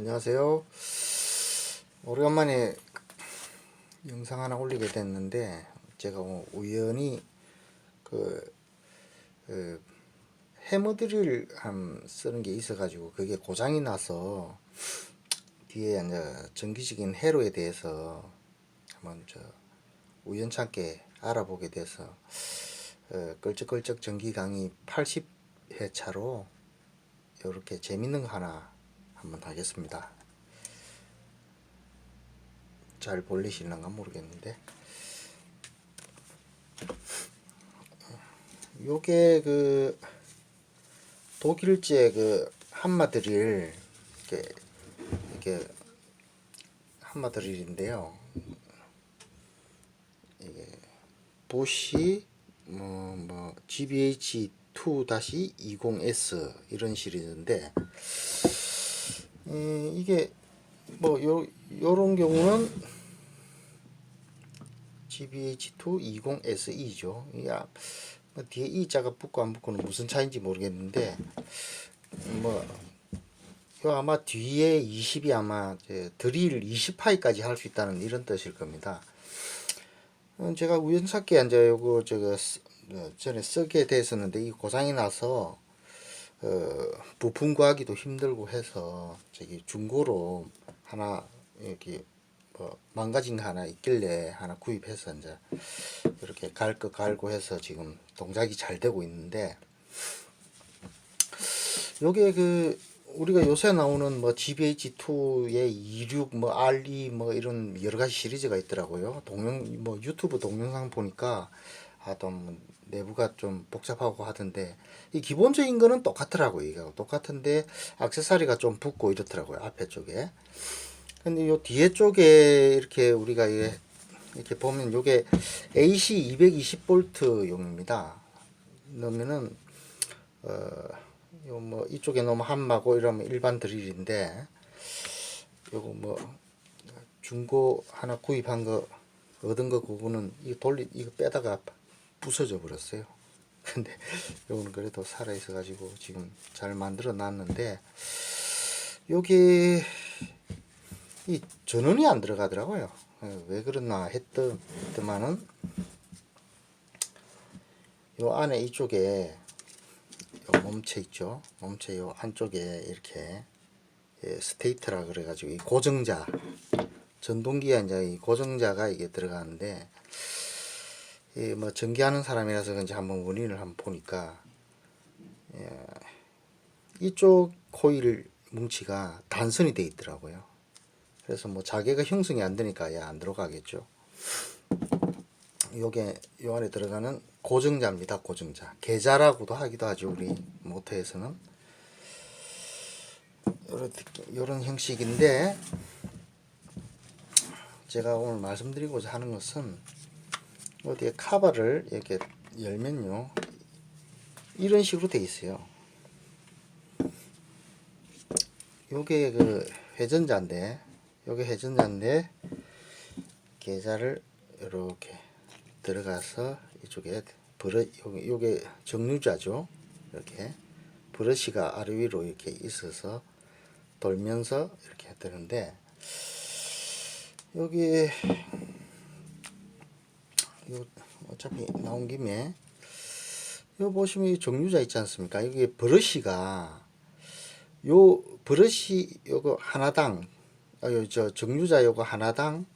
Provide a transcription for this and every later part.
안녕하세요. 오래간만에 영상 하나 올리게 됐는데 제가 뭐 우연히 그, 그 해머드릴 한 쓰는 게 있어 가지고 그게 고장이 나서 뒤에 이제 정기적인 해로에 대해서 한번 저 우연찮게 알아보게 돼서 어, 끌적끌적 전기 강의 80회차로 이렇게 재밌는 거 하나 한번 하겠습니다. 잘 볼리실랑가 모르겠는데 요게 그 독일제 그 한마드릴 이렇게 이렇게 한마드릴인데요. 이게 보시 뭐, 뭐 GBH2-20S 이런 시리즈인데 에, 이게 뭐 요, 요런 경우는 GBH220SE죠. 이게 앞- 뭐 뒤에 E 자가 붙고 안 붙고는 무슨 차이인지 모르겠는데 뭐 요 아마 뒤에 20이 아마 드릴 20파이까지 할 수 있다는 이런 뜻일 겁니다. 어, 제가 우연찮게 이제 요거 쓰- 어, 전에 쓰게 됐었는데 이 고장이 나서 어, 부품 구하기도 힘들고 해서 저기 중고로 하나 이렇게 뭐 망가진 거 하나 있길래 하나 구입해서 이제 이렇게 갈거 갈고 해서 지금 동작이 잘 되고 있는데 요게 그 우리가 요새 나오는 뭐 GBH2의 26, 뭐 R2 뭐 이런 여러 가지 시리즈가 있더라고요. 동영 뭐 유튜브 동영상 보니까 아좀 내부가 좀 복잡하고 하던데 이 기본적인 거는 똑같더라고요. 이거 똑같은데 액세서리가 좀 붙고 이렇더라고요. 앞에 쪽에. 근데 요 뒤에 쪽에 이렇게 우리가 이게 이렇게 보면 요게 AC 220V용입니다. 넣으면은 어요뭐 이쪽에 너무 한마고 이러면 일반 드릴인데 요거 뭐 중고 하나 구입한 거 얻은 거 그거는 이 돌리 이거 빼다가 부서져 버렸어요. 근데 요거는 그래도 살아 있어 가지고 지금 잘 만들어 놨는데 여기 이 전원이 안 들어가더라고요. 어, 왜 그러나 했더, 했더만은 요 안에 이쪽에 요 몸체 있죠. 몸체 요 안쪽에 이렇게 예, 스테이터라 그래가지고 이 고정자 전동기가 이제 이 고정자가 이게 들어가는데 이 뭐 전기하는 사람이라서 그런지 한번 원인을 한번 보니까 예, 이쪽 코일 뭉치가 단선이 돼 있더라고요. 그래서 뭐 자개가 형성이 안 되니까 야, 안 들어가겠죠. 요게 요 안에 들어가는 고정자입니다. 고정자. 계자라고도 하기도 하죠. 우리 모터에서는 요런 형식인데 제가 오늘 말씀드리고자 하는 것은 어디에 카바를 이렇게 열면요 이런 식으로 돼 있어요. 요게 그 회전자인데 요게 회전자인데 계좌를 이렇게 들어가서 이쪽에 브러 요게, 정류자죠. 이렇게 브러시가 아래 위로 이렇게 있어서 돌면서 이렇게 되는데 여기 요 어차피 나온 김에 요 보시면 이 정류자 있지 않습니까? 여기 브러시가 요 브러시 요거 하나당 아, 요저 정류자 요거 하나당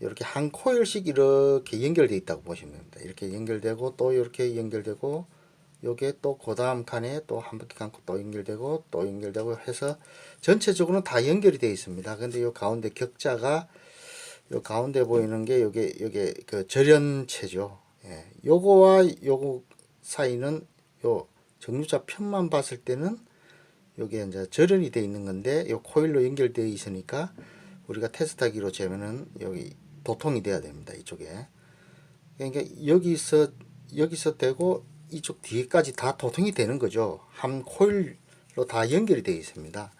이렇게 한 코일씩 이렇게 연결돼 있다고 보시면 됩니다. 이렇게 연결되고 또 이렇게 연결되고 요게 또 그 다음 칸에 또 한 바퀴 감고 또 연결되고 또 연결되고 해서 전체적으로는 다 연결이 되어 있습니다. 근데 요 가운데 격자가 요 가운데 보이는 게 요게 요게 그 절연체죠. 예. 요거와 요거 사이는 요 정류자 편만 봤을 때는 요게 이제 절연이 되어 있는 건데 요 코일로 연결되어 있으니까 우리가 테스트하기로 재면은 여기 도통이 돼야 됩니다. 이쪽에. 그러니까 여기서 여기서 되고 이쪽 뒤에까지 다 도통이 되는 거죠. 한 코일로 다 연결이 되어 있습니다.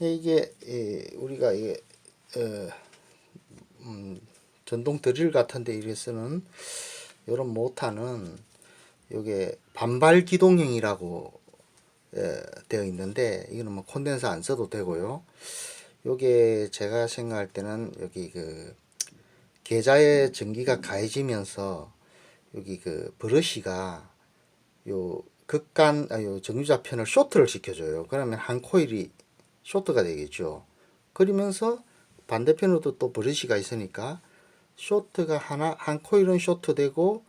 이게 예, 우리가 이게 어, 음, 전동 드릴 같은데 이래서는 이런 모터는 요게 반발 기동형이라고 에, 되어 있는데 이거는 뭐 콘덴서 안 써도 되고요. 요게 제가 생각할 때는 여기 그 계좌에 전기가 가해지면서 여기 그 브러쉬가 요 극간 아, 요 정유자 편을 쇼트를 시켜줘요. 그러면 한 코일이 쇼트가 되겠죠. 그러면서 반대편으로도 또 브러쉬가 있으니까 쇼트가 하나 한 코일은 쇼트 되고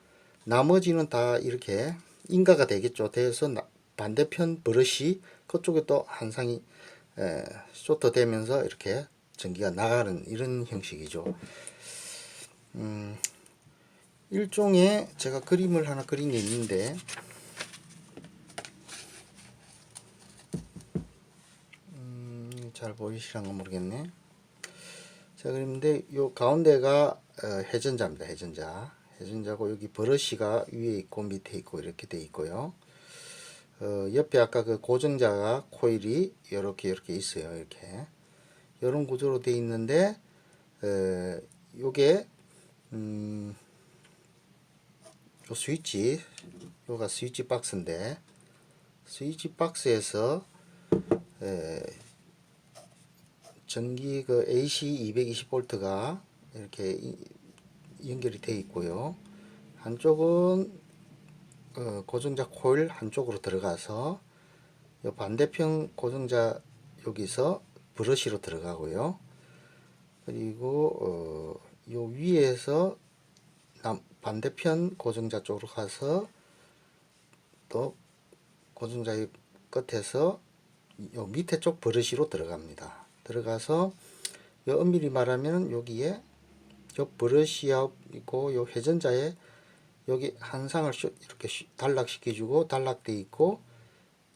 나머지는 다 이렇게 인가가 되겠죠. 돼서 나- 반대편 브러쉬 그쪽에 또 한 상이 에, 쇼트 되면서 이렇게 전기가 나가는 이런 형식이죠. 음, 일종의 제가 그림을 하나 그린 게 있는데 음, 잘 보이시란가 모르겠네. 제가 그렸는데 요 가운데가 어, 회전자입니다. 회전자. 회전자고 여기 버러시가 위에 있고 밑에 있고 이렇게 돼 있고요. 어, 옆에 아까 그 고정자가 코일이 이렇게 이렇게 있어요. 이렇게 이런 구조로 돼 있는데 어, 요게 음, 요 스위치 요가 스위치 박스인데 스위치 박스에서 에, 전기 그 AC 220V가 이렇게 이- 연결이 돼 있고요. 한쪽은 어, 고정자 코일 한쪽으로 들어가서 요 반대편 고정자 여기서 브러쉬로 들어가고요. 그리고 어, 요 위에서 남, 반대편 고정자 쪽으로 가서 또 고정자의 끝에서 요 밑에 쪽 브러쉬로 들어갑니다. 들어가서 요 엄밀히 말하면 여기에 요 브러쉬하고 요 회전자에 여기 한 상을 쇼- 이렇게 쉬- 단락시켜 주고 단락돼 있고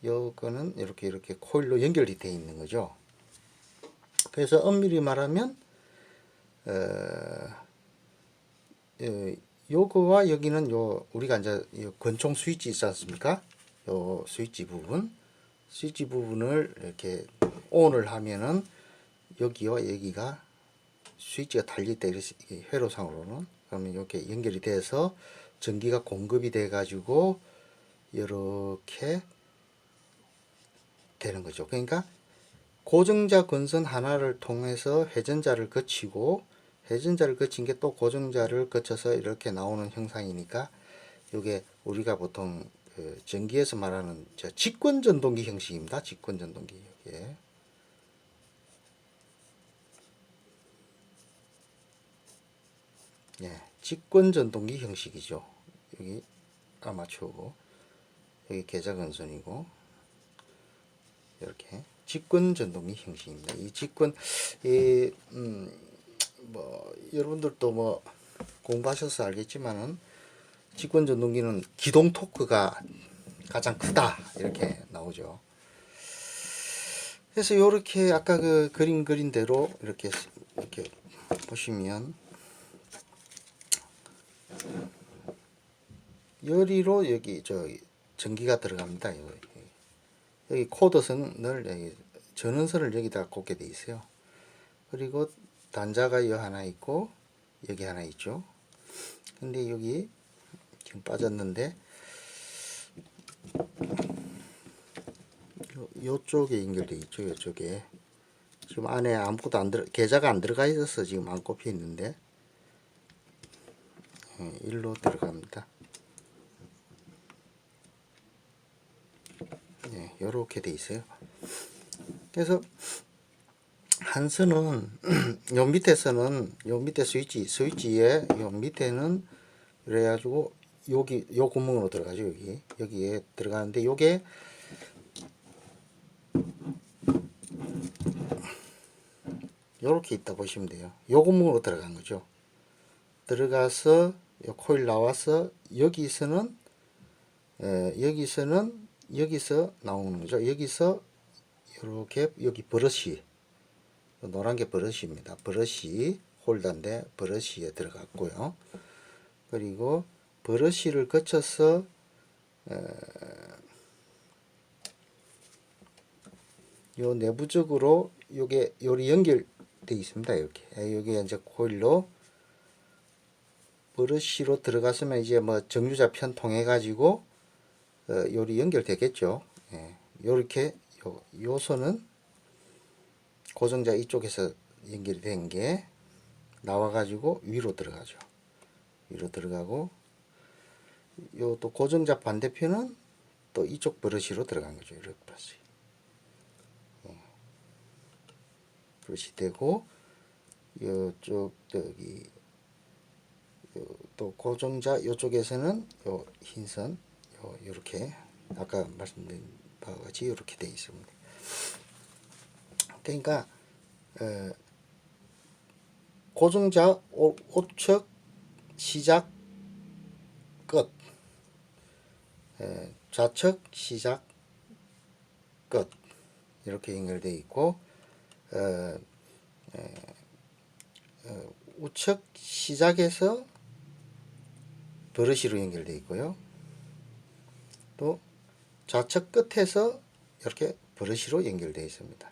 요거는 이렇게 이렇게 코일로 연결이 돼 있는 거죠. 그래서 엄밀히 말하면 어, 어, 요거와 여기는 요 우리가 이제 요 권총 스위치 있지 않습니까? 요 스위치 부분 스위치 부분을 이렇게 ON을 하면은 여기와 여기가 스위치가 달릴 때 이렇게 이게 회로상으로는 그러면 이렇게 연결이 돼서 전기가 공급이 돼 가지고 이렇게 되는 거죠. 그러니까 고정자 건선 하나를 통해서 회전자를 거치고 회전자를 거친 게 또 고정자를 거쳐서 이렇게 나오는 형상이니까 이게 우리가 보통 그 전기에서 말하는 저 직권 전동기 형식입니다. 직권 전동기 이 예, 직권 전동기 형식이죠. 여기 아마추어고 여기 계좌 건선이고 이렇게 직권 전동기 형식입니다. 이 직권 이 음, 뭐 여러분들도 뭐 공부하셔서 알겠지만은 직권 전동기는 기동 토크가 가장 크다 이렇게 나오죠. 그래서 이렇게 아까 그 그림 그린 대로 이렇게 이렇게 보시면 열이로 여기 저 전기가 들어갑니다. 여기, 여기 코드선을 여기 전원선을 여기다 꽂게 돼 있어요. 그리고 단자가 여 하나 있고 여기 하나 있죠. 근데 여기 지금 빠졌는데 요, 요쪽에 연결돼 있죠. 요쪽에 지금 안에 아무것도 안 들어 계좌가 안 들어가 있어서 지금 안 꼽혀 있는데 예, 일로 들어갑니다. 네, 요렇게 돼 있어요. 그래서 한 선은 요 밑에서는 요 밑에 스위치 스위치에 요 밑에는 그래 가지고 여기 요 구멍으로 들어가죠 여기 여기에 들어가는데 요게 요렇게 있다 보시면 돼요. 요 구멍으로 들어간 거죠. 들어가서 요 코일 나와서 여기서는 에, 여기서는 여기서 나오는 거죠. 여기서 이렇게 여기 버릇이 노란 게 버릇입니다. 버릇이 홀더인데 버릇이에 들어갔고요. 그리고 버릇이를 거쳐서 에, 요 내부적으로 요게 요리 연결돼 있습니다. 이렇게 여기 이제 코일로 버릇이로 들어갔으면 이제 뭐 정유자 편 통해 가지고 어, 요리 연결되겠죠. 예, 요렇게 요, 요 선은 고정자 이쪽에서 연결이 된게 나와 가지고 위로 들어가죠. 위로 들어가고 요 또 고정자 반대편은 또 이쪽 브러쉬로 들어간 거죠. 이렇게 브러쉬. 어. 브러쉬 되고 요쪽 요, 또 고정자 요쪽에서는 요 흰선 요 요렇게 아까 말씀드린 바와 같이 이렇게 돼 있습니다. 그러니까 어, 고정자 오- 오척 시작 끝 에, 좌측 시작 끝 이렇게 연결되어 있고 어, 에, 어, 우측 시작에서 버릇이로 연결되어 있고요. 또 좌측 끝에서 이렇게 버릇이로 연결되어 있습니다.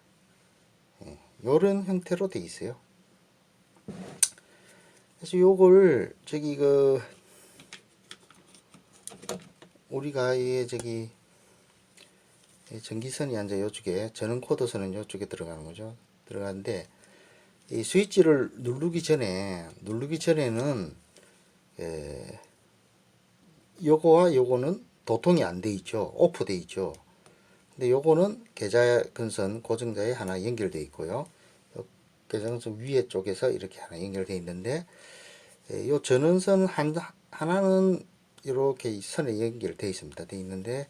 예, 이런 형태로 되어 있어요. 그래서 요걸 저기 그 우리가 이 저기 이 전기선이 이제 요쪽에 전원 코드선은 요쪽에 들어가는 거죠. 들어가는데 이 스위치를 누르기 전에 누르기 전에는 에, 요거와 요거는 도통이 안 돼 있죠. 오프 돼 있죠. 근데 요거는 계좌 근선 고정자에 하나 연결돼 있고요. 요 계좌 근선 위에 쪽에서 이렇게 하나 연결돼 있는데 에, 요 전원선 한, 하나는 이렇게 이 선에 연결돼 있습니다. 돼 있는데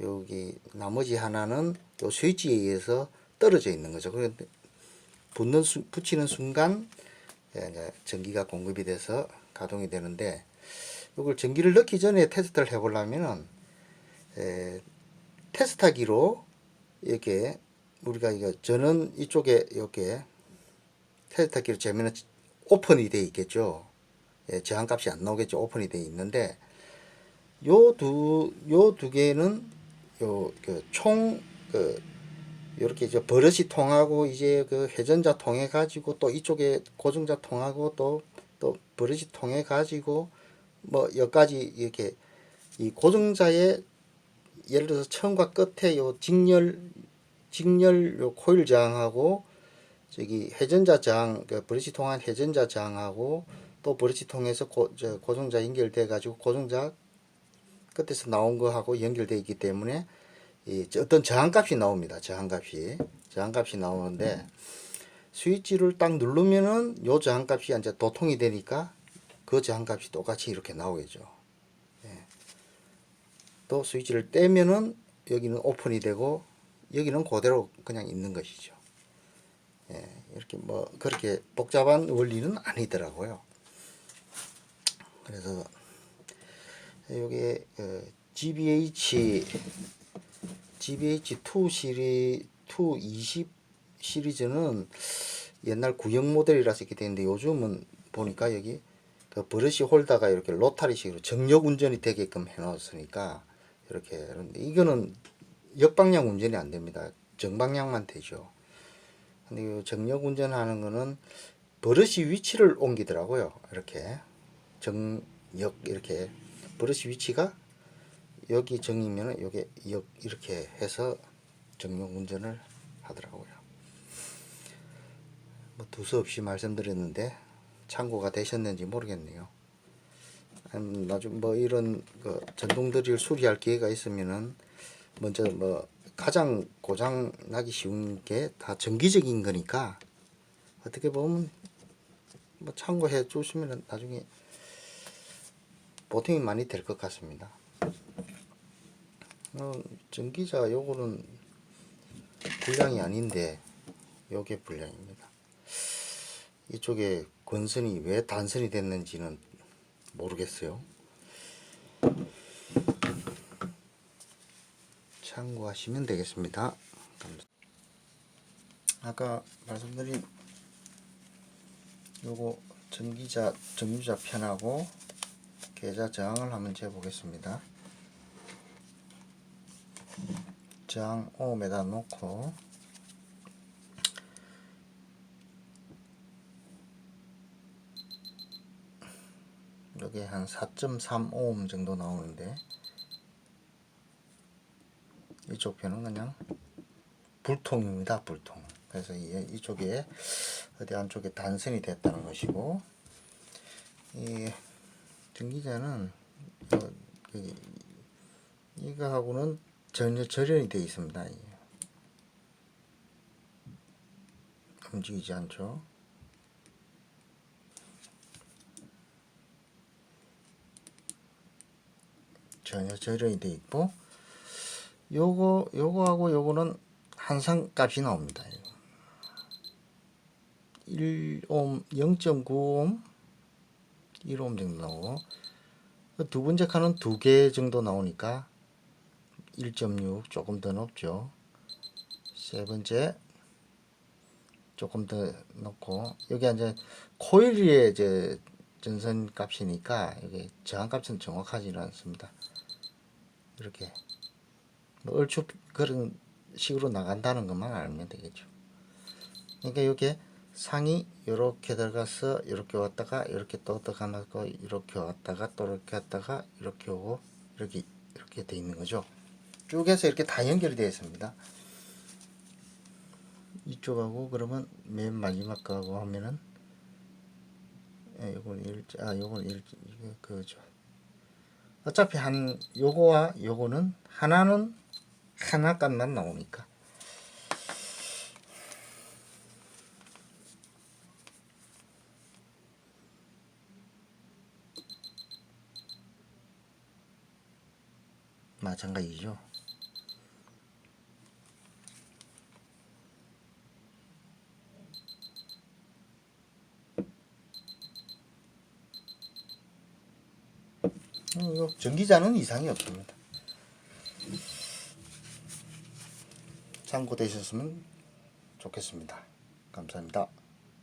여기 나머지 하나는 요 스위치에 의해서 떨어져 있는 거죠. 그런데 붙는 순- 붙이는 순간 예, 전기가 공급이 돼서 가동이 되는데 이걸 전기를 넣기 전에 테스트를 해보려면은 에, 테스트하기로 이렇게 우리가 이거 전원 이쪽에 이렇게 테스트하기로 재면은 오픈이 돼 있겠죠. 예, 저항값이 안 나오겠죠. 오픈이 돼 있는데 요 두 요 두 개는 요총그 이렇게 이제 버릇이 통하고 이제 그 회전자 통해 가지고 또 이쪽에 고정자 통하고 또또 버릇이 통해 가지고 뭐 여기까지 이렇게 이 고정자의 예를 들어서 처음과 끝에 요 직렬 직렬 요 코일 저항하고 저기 회전자 저항 그 버릇이 통한 회전자 저항하고 또 버릇이 통해서 고, 저 고정자 연결돼 가지고 고정자 끝에서 나온 거하고 연결돼 있기 때문에 이 어떤 저항값이 나옵니다. 저항값이 저항값이 나오는데 스위치를 딱 누르면은 요 저항값이 이제 도통이 되니까 그 저항값이 똑같이 이렇게 나오겠죠. 예. 또 스위치를 떼면은 여기는 오픈이 되고 여기는 그대로 그냥 있는 것이죠. 예. 이렇게 뭐 그렇게 복잡한 원리는 아니더라고요. 그래서 어, GBH GBH2 시리 220 시리즈는 옛날 구형 모델이라서 이렇게 되는데 요즘은 보니까 여기 그 버릇이 홀다가 이렇게 로타리식으로 정력 운전이 되게끔 해놓았으니까 이렇게 이거는 역방향 운전이 안 됩니다. 정방향만 되죠. 근데 이 정력 운전하는 거는 버릇이 위치를 옮기더라고요. 이렇게 정역 이렇게 버릇이 위치가 여기 정이면은 요게 역 이렇게 해서 정력 운전을 하더라고요. 뭐 두서없이 말씀드렸는데 참고가 되셨는지 모르겠네요. 나중 뭐 이런 그 전동드릴 수리할 기회가 있으면은 먼저 뭐 가장 고장 나기 쉬운 게 다 정기적인 거니까 어떻게 보면 뭐 참고해 주시면은 나중에 보탬이 많이 될 것 같습니다. 어, 전기자 요거는 불량이 아닌데 요게 불량입니다. 이쪽에 권선이 왜 단선이 됐는지는 모르겠어요. 참고하시면 되겠습니다. 아까 말씀드린 요거 전기자 정유자 편하고 계좌 저항을 한번 재보겠습니다. 저항 5m 놓고 여기 한 4.35옴 정도 나오는데 이쪽 편은 그냥 불통입니다. 불통. 그래서 이, 이쪽에 어디 안쪽에 단선이 됐다는 것이고 이 전기자는 어, 이, 이거하고는 전혀 절연이 되어 있습니다. 이. 움직이지 않죠. 전혀 절연이 되어 있고 요거 요거하고 요거는 한상 값이 나옵니다. 1옴 0.9옴 1옴 정도 나오고 그두 번째 칸은 두 개 정도 나오니까 1.6 조금 더 높죠. 세 번째 조금 더 넣고 여기 이제 코일의 이제 전선 값이니까 이게 저항 값은 정확하지는 않습니다. 이렇게 뭐 얼추 그런 식으로 나간다는 것만 알면 되겠죠. 그러니까 이게 상이 이렇게 들어가서 이렇게 왔다가 이렇게 또 들어가고 이렇게 왔다가 또 이렇게 왔다가 이렇게 오고 이렇게 이렇게 돼 있는 거죠. 쭉 해서 이렇게 다 연결이 되어 있습니다. 이쪽하고 그러면 맨 마지막 거하고 하면은 예, 요건 일, 아 요건 일, 이게 그죠. 어차피 한 요거와 요거는 하나는 하나 값만 나오니까 마찬가지죠. 전기자는 이상이 없습니다. 참고되셨으면 좋겠습니다. 감사합니다.